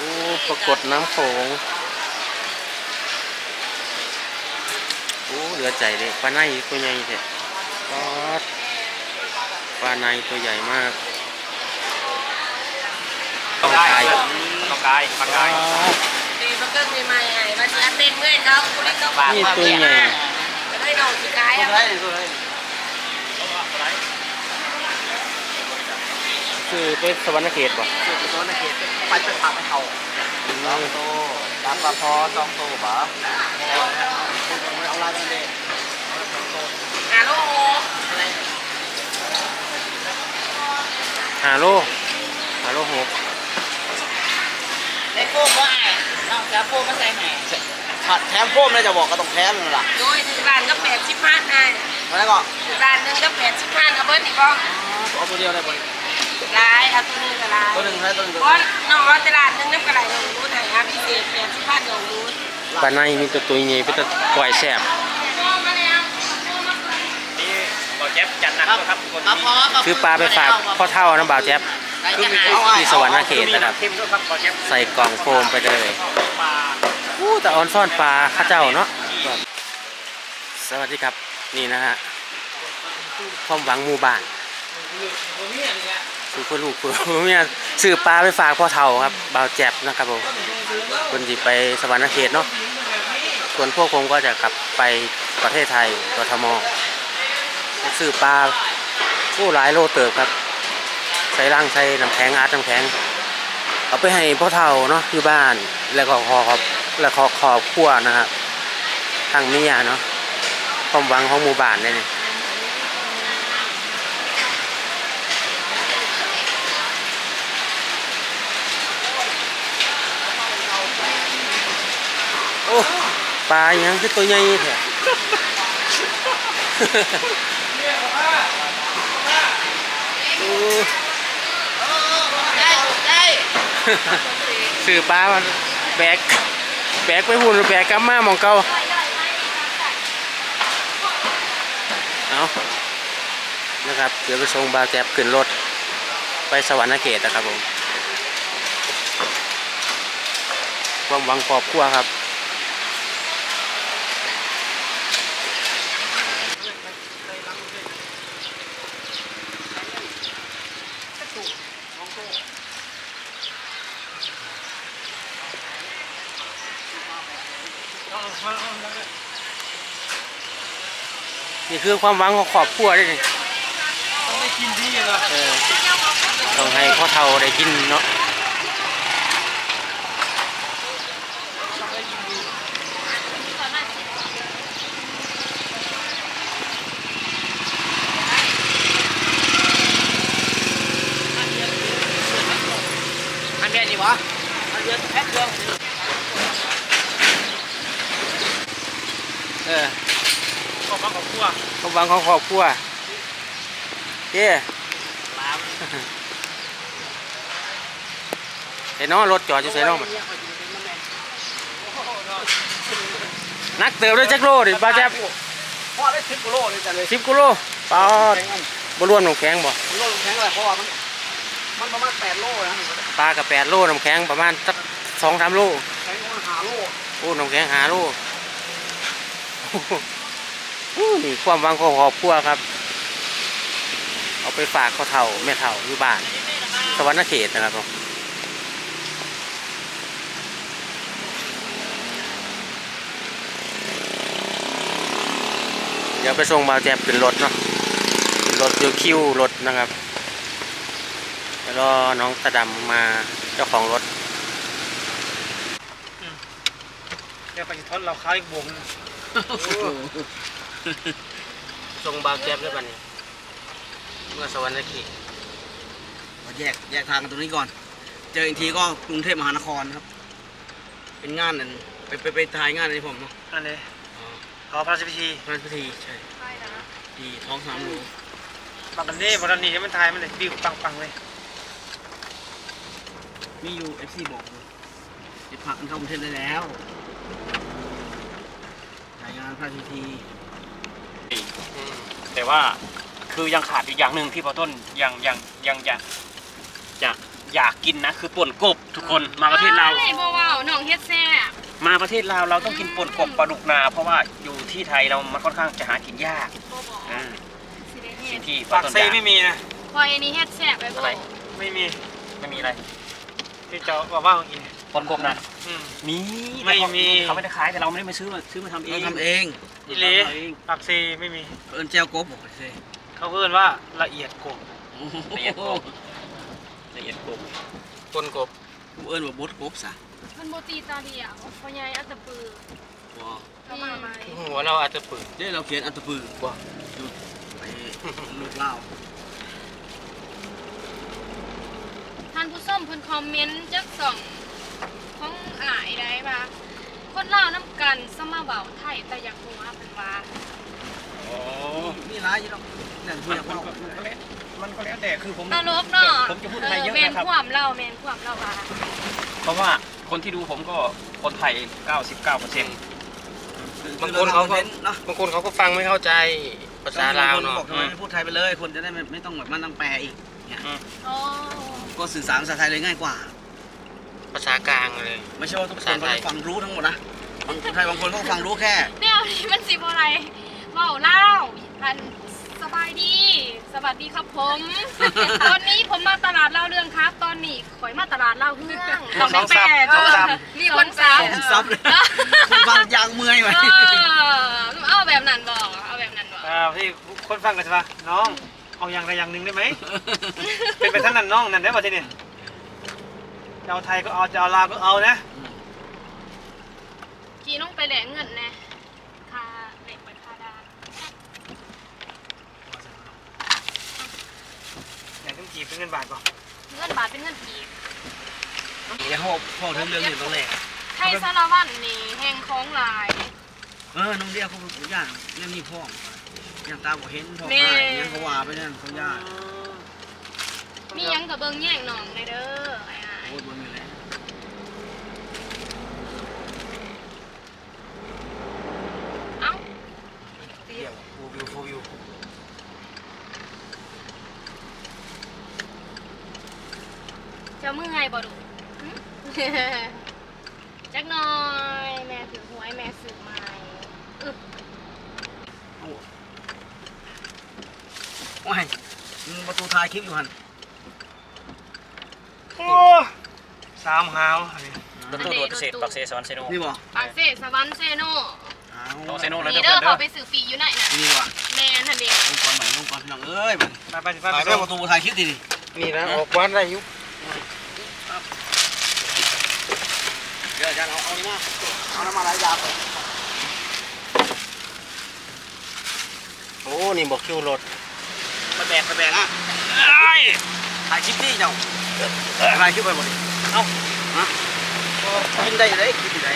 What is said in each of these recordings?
โอ้ปรากฏน้ำโขงโอ้เหลือใจเลยปลาในตัวใหญ่แท้ปลาดปลาในตัวใหญ่มากต้องตายต้องกายปากกายดีมันก็มีใหม่ไอ้มาเสียเต้นเมื่อยเขาคุณนี่ต้องนี่ตัวใหญ่จะได้นอนสีกายตัวอะ ไหนตัวไหนคือไปสวรรณเขตป่ะคือตัวนักเก็ตไปไปผักไปเขาสองโตตามปลาพอสองโตบ่เอาลายกันเลยฮัลโหลฮาโลฮาโลหกได้โฟมว่าไอ้นอกจากโฟมมาใส่ไหนผัดแถมโฟมเลยจะบอกก็ต้องแถมนั่นแหละโดยที่บ้านก็แปดสิบพันไอ้มาแล้วก็ที่บ้านหนึงก็แปดสิบพันเอาเบิร์ดอีกบ้าง เอาตัวเดียวได้บ่ ลายเอาตัวนึงกับลายตัวหนึ่งให้ตัวหนึ่งเพราะน้องว่าตลาดนึงน้ำกระไรน้องรู้ไหนอะพิเศษแปดสิบพันน้องรู้ปลาในมีตัวตัวใหญ่เป็นตัวก่อยแสบมาแล้วนี่บ่แจ๊บจัดหนักด้วยครับคนมาพอคือปลาไปฝากพ่อเท่าน้ำบ่าวแจ๊บ ที่สวรรณเขตนะครับ เข้มด้วยครับบ่แจ๊บใส่กล่องโฟมไปเลยปลาอู้แต่ออนซ่อนปลาข้าเจ้าเนาะสวัสดีครับนี่นะฮะความหวังหมู่บ้าน คือเพื่อลูกเพื่อเมียซื้อปลาไปฝากพ่อเท่าครับบ่าวแจ๊บนะครับผมคนที่ไปสวรรณเขตเนาะส่วนพวกผมก็จะกลับไปประเทศไทยกทมซื้อปลาผู้หลายโลเติบครับใส่ร่างใส่น้ำแข็งอาร์ตน้ำแข็งเอาไปให้พ่อเฒ่าเนาะอยู่บ้านแล้วก็ขอขอบแล้วขอขอบครัวนะครับทางเมียเนาะความหวังของหมู่บ้านเลย โอ้ปลาอยังคือตัวใหญ่แท้โอ้ได้ได้สื่อปลามันแบกแบกไปหุ่นแบกกลับมามองเก่าเอานะครับเดี๋ยวไปส่งบาแจ๊บขึ้นรถ ไปสวรรค์เขตนะครับผมความหวังครอบครัวครับ นี่คือความหวังของครอบครัวด้วยนี่ต้องได้กินดีเลยเออต้องให้พ่อเฒ่าได้กินเนาะ อันเนี้ยนี่วะอันเดียวแพ็คเดียว เออ ก็มากับครั วความหวังของครอบครัวเย้ปลาเห็นเนาะรถจอดอยู่ใส่เนาะมันนักเติบด้วยจักโลดิบาแจ๊บพ่อได้สิบกิโลเลยจ้ะเลยสิบกิโลปอดบรวมน้ำแข็งบ่โลแข็งอะไรเพราะว่ามันมันประมาณแปดโลนะปลากับแปดโลน้ำแข็งประมาณสักสองสามโลแข็งประมาณห้าโลโอ้น้ำแข็งหาโลโอ้ นี่ความหวังของครอบครัวครับ เอาไปฝากพ่อเฒ่าแม่เฒ่าอยู่บ้าน สวรรณเขตนะครับผมเดี๋ยวไปส่งบาวแจ๊บขึ้นรถเนาะขึ้นรถอยู่คิวรถนะครับแล้วก็น้องตาดำมาเจ้าของรถแกไปทอนเราคล้ายบวง ส่งบาวแจ๊บด้วยกันเนี่ยเมื่อสวรรณเขตแยกแยกทางกันตรงนี้ก่อน เจออีกทีก็กรุงเทพมหานครครับ เป็นงานนั่นไปไปไปถ่ายงานนี่ผมเนาะอันนี้อ๋อขอพระราชพิธีพระราชพิธีใช่ที่ท้องสนามหลวงปังกันเน่บอลนี่ให้มันทายมันเลยบิวปังปังๆเลยมีอยู่เอฟซีบอกเลยจะพักมันเข้ากรุงเทพได้แล้วถ่ายงานพระราชพิธี แต่ว่าคือยังขาดอีกอย่างหนึ่งที่พอต้นยังยังยังจะจะอยากกินนะคือป่นกบทุกคนมาประเทศเราวไอ้บ่เว้าน้องเฮ็ดแซ่บมาประเทศลาวเราต้องกินป่นกบปลาดุกนา เพราะว่าอยู่ที่ไทยเรามันค่อนข้างจะหากินยากบ่บอกอ่าสิได้สิ่เฮ็งดที่ปากต้นเซ่ยางไม่มีนะ พอยอันนี้เฮ็ดแซ่บไปบ่อะไรไม่มีไม่มีอะไรที่เจ้าว่าว่าของกินป่นกบนะอืม มีไม่มี เขาไม่ได้ขายแต่เราไม่ได้มาซื้อมาซื้อมาทำเอเรางทำเอง อีหลีทำเองปากเซ่ไม่มีเอิญแจวกบบอกสิเขาเพื่อนว่าละเอียดกบละเอียดกบละเอียดกบต้นกบผมเอิญว่าบดกบซะมันบ่ตีตาเดียวพ่อใหญ่อัตตะปือว้าเข้ามาไหมหัวเราอาจจะปืนเดี๋ยวเราเขียนอันตะปือว่าดูไปลูกเล่าท่านผู้ชมเพิ่นคอมเมนต์จักสองของอ้ายได้ป่ะ คนลาวนํกันสมาเว้าไทยแต่อยากรู้ว่าเพิ่นว่าอ๋อมีร้ายอยู่หรอกนั่นพูมัดนจากมันเราก็มันก็แล้วมันก็แล้วแต่คือผมตลกเนาะผมจะพูดไทยเยอะแม่นนะครับ ความเล่าแม่นความเล่าว่าเพราะว่าคนที่ดูผมก็คนไทย 99เปอร์เซ็นต์ บางคนเขาก็ เนาะบางคนเขาก็ฟังไม่เข้าใจภาษาลาวบงคนเนาะบอกทำไมไม่พูดไทยไปเลย คนจะได้ไม่ไม่ต้องแบบมานั่งแปลอีกเนี่ยอ๋อก็สื่อสารภาษาไทยเลยง่ายกว่า ภาษากลางเลย ไม่ใช่ว่าทุกคนภาษาเขาไทยจะฟังรู้ทั้งหมดนะบางคนไทยบางคนเขาก็ฟังรู้แค่ แนวนี้มันสิบ่อะไรเว้าเล่าวอันสบายดี สวัสดีครับผม ตอนนี้ผมมาตลาดเล่าเรื่องครับ ตอนนี้ข่อยมาตลาดเล่าเรื่องสองซับสองซับมีคนซับของซับเลยคนฟังยางเมื่อยไหมเออเอาแบบนั้นบอกเอาแบบนั้นบอกอ่าพี่คนฟังกันใช่ปะน้อง เอาอย่างใดอย่างหนึ่งได้ไหม เป็นไปท่านนั่นน้องนั่นได้ป่ะทีนี่ จะเอาไทยก็เอาจะเอาลาวก็เอานะขี่ลงไปแหลกเงินแน่ค่าเหล็กไปค่าดานอย่างต้องจีบเป็นเงินบาทก่อนเงินบาทเป็นเงินกีบเดี๋ยวเขาพอถึงเรื่องหนึ่งตรงแรกไทยสารวัตรนี่แห่งของหลาย เออน้องเดียเขาเป็นย่านเนี่ยมีพ่อยังตาบอกเห็นพ่อแม่ตายยังเขาว่าไปนั่นเขาย่านมีหยังกับเบิงแย่งหนองในเด้อไอ้อ้าย โอ้ยบนมีแหละเอ้าเดียวฟูวิวฟูวิวเจะเมื่อยบ่ดูหึ จักหน่อย แม่ถือหวยแม่ซื้อไม้อึบโอ้ยมันประตูท้ายคลิปอยู่หัน โอ้ สามหาวอันนี้รถตู้โดดเศษปักเซซอนเซโนนี่บ่ปากเสสวรรค์เซโนอ้าวโตเซโนแล้วนี่เด้เด้ออเพื่อนเขาเด้ไปอซื้อปีอยู่ไหนน่ะนี่ว่ะแม่นั่นเองลงก่อนใหม่ลงก่อนพี่น้องเอ้ยมันไปไปสิไปถ่ายไปด้วยส่งประตูท้ายคลิปดิดินี่นะออกวันได้อยุเดี๋ยวอาจารย์เอาเอานี่มาเอาน้ำมันไหลยาไปโอ้นี่บอกคิวรถไปแบกไปแบกอะถ่ายคลิปนี่เจ้าถ่ายคลิปไปหมดดิ เอ้าฮะกินได้เลยคลิปที่ไหน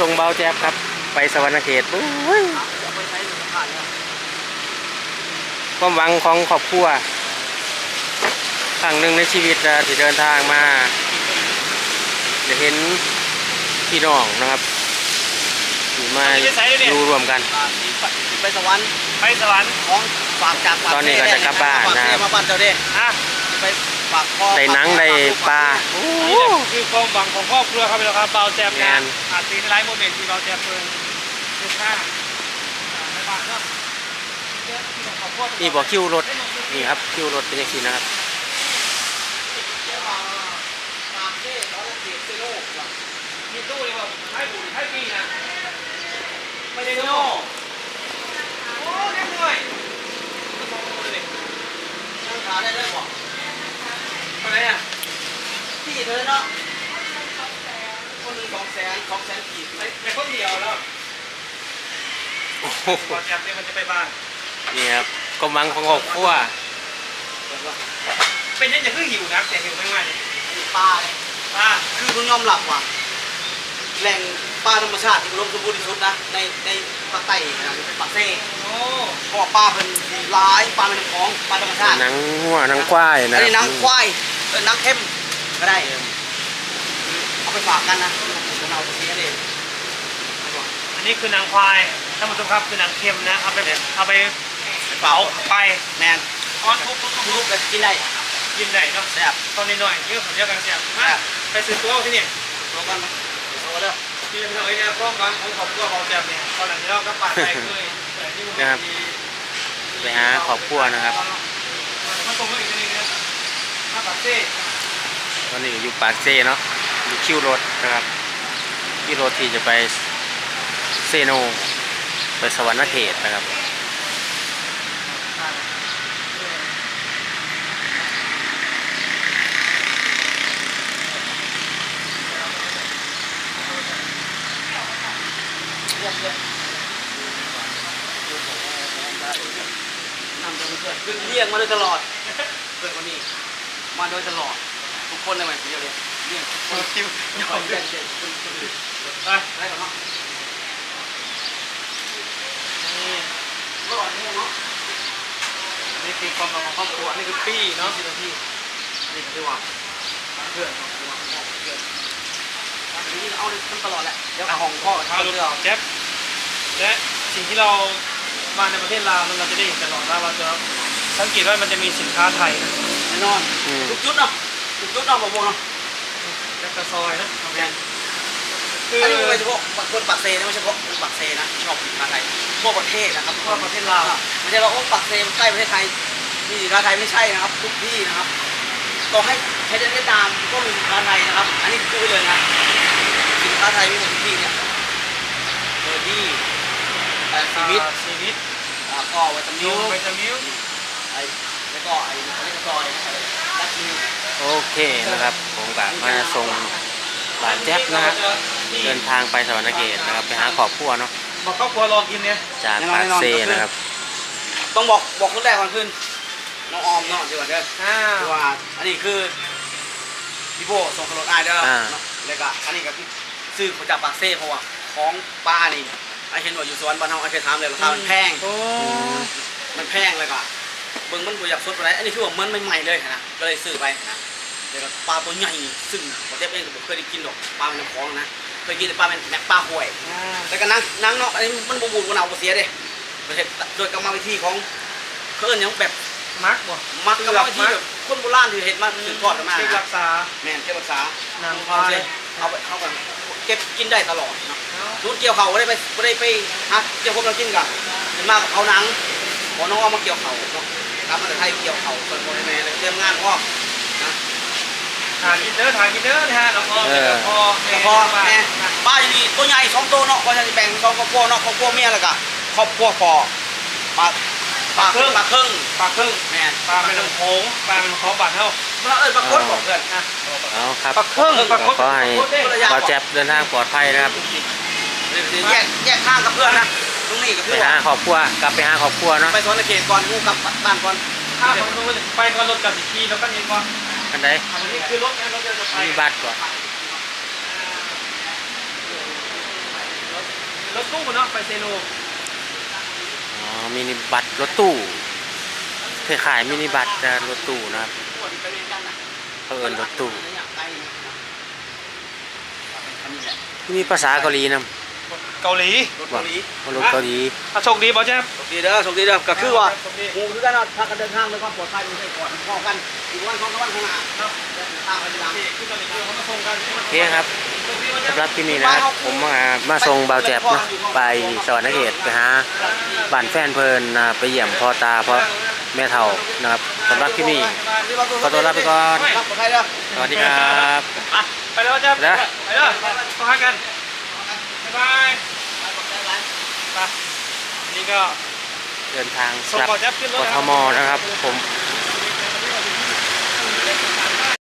ส่งเบาแจ๊บครับ ไปสวรรณเขตโอ้ยเอาไปใช้ในสถานเนี่ยความหวังของครอบครัวครั้งหนึ่งในชีวิตนะที่เดินทางมาจะเห็นพี่น้องนะครับที่มาอยู่รวมกันอ่าที่ไปที่ไปสวรรค์ไปสวรรค์ของ ฝากจากปากตอนนี้ก็จะกลับบ้านฝากนะครับเทมาบ้านเจ้าเด้อะไปฝากพ่อได้หนังได้ปลาโอ้อันนี้แหละคือความหวังของครอบครัวครับพี่น้องครับเบาแจมงานะนอาจจะในไลฟ์โมเมนต์ที่เบาแจมเพิ่งเป็นค่าอ่าในบ้านเนาะเดี๋ยวที่ของครอบครัวนี่บอกคิวรถนี่ครับคิวรถเป็นอย่างนี้นะครับ มีตู้เลยว่าให้บุญให้ปีนะไม่ได้โน่โอ้แค่หน่อยยังขาได้เลยบอกไปไหนอะที่เธอเนาะคนหนึ่งสองแสนสองแสนกีบไปไปคนเดียวแล้วโอ้โหก่อนแจมเนี่ยมันจะไปบ้านนี่ครับความหวังของครอบครัวเป็นยังจะคือหิวนะแต่หิวไม่ไหวเลยปลาเนี่ยอะคือมึงยอมหลับว่ะแหล่ง ปลาธรรมชาติที่อุดมสมบูรณ์ที่สุดนะในในภาคใต้นะเป็นปากเซ่โอ้เพราะว่าปลาเป็นหลายปลาเป็นของปลาธรรมชาติหนังหัวหนังควายอันนะนี้น้ำควายเออน้ำเข้มก็ได้เอาไปฝากกันนะเราเอาไปซื้อกันเองอันนี้คือนางควายท่านผู้ชมครับคือนางเค็มนะเอาไปเอาไปเปล่าไปแมนออนทุกทุกทุกแบบกินได้กินได้เนาะแซ่บตอนนี้หน่อยนี่ก็ผมเรียกกันเสียมาไปซื้อตัวที่นี่ตัวกันตัวกันเด้อ ที่พี่น้องไอ้เนี่ยพร้อมกันของขอบตัวของแจมเนี่ยตอนหลังที่เราก็ปาดไปเลยแต่ที่มันนะครับไปหาครอบครัวนะครับมันตรงกับอีกนิดนึงนะถ้าปากเซ่ตอนนี้อยู่ปากเซ่เนาะอยู่คิวรถนะครับคิวรถที่จะไปเซโนไปสวรรค์เขตนะครับ นำเพื่อน คือเรียกมาโดยตลอดเพื่อนคนนี้มาโดยตลอดทุกคนเลยไหมเดียวเลยเรียกคนคิวไม่ค่อยเด็กคนอื่นไปได้ก่อนเนาะนี่ก็ก่อนนี่เนาะนี่คือความรักของครอบครัวนี่คือปี้เนาะสิบนาทีนี่คือว่าเพื่อนเพื่อนเพื่อนอันนี้เอาเลยมันตลอดแหละเดี๋ยวของพ่อกับพาข้าเรืกองแจ็ค และสิ่งที่เรามาในประเทศลาวเราจะได้เห็นตลอดว่าเราจะสังเกตว่ามันจะมีสินค้าไทยนะแน่นอนอืม ทุกจุดเนาะทุกจุดเนาะบอกวงเนาะแจ็คกระซอยนะแมนคืออันนี้ไม่เฉพาะคนปักเซนะไม่ใช่เฉพาะคนปักเซนะที่ชอบสินค้าไทยทั่วประเทศนะครับทั่วประเทศลาวไม่ใช่ว่าโอ้ปักเซมันใกล้ประเทศไทยมีสินค้าไทยไม่ใช่นะครับ ทุกที่นะครับต่อให้ใช้เวียดนามก็มีสินค้าไทยนะครับ อันนี้พูดไว้เลยนะสินค้าไทยมีหมดทุกที่เนี่ยเบอร์ดี้ ไอซีมิดซีวิตอ่าก็ไวตามิยูลไวตามิลไอแล้วก็ไอเขาเรียกว่าซอยอะไรดัชมิลโอเคนะครับ ผมกับมาส่งบาดแจ๊บนะครับเดินทางไปสวรรค์เขตนะครับ ไปหาครอบครัวเนาะบอกครอบครัวรอกินเนี่ยจากปากเซนะครับต้องบอกบอกคนแรกก่อนขึ้นน้องออมเนาะดีกว่าเด้ออ้าวคือว่าอันนี้คือพี่โบส่งขนมอายเด้ออ่าเนาะแล้วก็อันนี้ก็คือซื้อมาจากปากเซ่เพราะว่าของป้านี่ ไอเห็นว่าอยู่สวนบ้านเฮาไอเคยถามเลยราคามันแพง โอ้มันแพงเลยก็เบิ่งมันบ่อยากสดปานใดอันนี้คือว่ามันใหม่ๆเลยนะก็เลยซื้อไปนะแล้วก็ปลาตัวใหญ่ซึ่งผมเจ๊เองก็บ่เคยได้กินหรอกปลาเป็นน้ำคลองนะเคยกินแต่ปลาเป็นแบบปลาห่วยแล้วก็นั่งนั่งเนาะอันนี้มันบ่บูดบ่เน่าบ่เสียเด้ประเทศโดยกรรมวิธีของเขาเอิ้นหยังแบบมักบ่มักกรรมวิธีแบบคนโบราณที่เฮ็ดมาสืบทอดกันมาเก็บนะรักษาแม่นเก็บรักษาหนังคเอาวายไปเอาไปเข้ากันเก็บกินได้ตลอดเนาะ รุ่นเกี่ยวเขาไม่ได้ไปไม่ได้ไปหาเกี่ยวพวกเรากินกันเป็นมากเอาหนังขอน้องเอามาเกี่ยวเขาเนาะทำมาแต่ไทยเกี่ยวเขาส่วนโมเดลแม่เลยเตรียมงานพ่อนะทานกินเด้อทานกินเด้อนะฮะแล้วก็เออพอแล้วก็แม่ป้าอยู่นี่ตัวใหญ่สองตัวเนาะก็จะแบ่งสองครอบครัวเนาะครอบครัวเมียแล้วก็ครอบครัวพ่อปลาปลาครึ่งปลาครึ่งปลาครึ่งแม่นปลาเป็นโขงปลาเป็นของบาดเท่ามาเอ้ยปลาโคตรบอกเพื่อนอะเอาครับปลาครึ่งปลาคก็รึ่งขอให้บาดแจ๊บเดินทางปลอดภัยนะครับ แยกแยกข้างกับเพื่อนนะตรงนี้ก็คืไปอหาว่าครอบครัวกลับไปหาครอบครัวเนาะไปสวนเขตก่อนงูกลับบ้านก่อนถ้าผมรู้ว่าจะไปก็รถกับสิขี่แล้วก็เองว่าอันใดอันนี้คือรถนะรถจะไปมีบัตรก่อนรถตู้เนาะไปเซโนอ๋อมินิบัตรรถตู้เคยขายมินิบัตรแต่รถตู้นะครับเขาเอินรถตู้มีภาษาเกาหลีนะ เกาหลีรถเกาหลีรถเกาหลีอะโชคดีบอแจ๊บโชคดีเด้อโชคดีเด้อก็คือว่าโชคดีงูคือกันเนาะถ้ากันเดินทางด้วยความปลอดภัยไม่ใช่ก่อนพ่อกันอีกวันสองวันข้างหน้าเนาะตามไปทีหลังนี่คือตอนนี้คือเขามาส่งกันโอเคครับสำหรับที่นี่นะครับผมมามาส่งเบาแจ็บเนาะไปสวรรค์เขตไปหาบ้านแฟนเพลินนะไปเยี่ยมพ่อตาพ่อแม่เฒ่านะครับสำหรับที่นี่ขอตัวลาไปก่อนครับปลอดภัยเด้อสวัสดีครับไปแล้วแจ๊บนะไปเด้อต้องหากัน บ๊ายบายไปนี่ก็เดินทางส่งกลับบอแจ๊บขึ้นรกถทมนะครับ ผม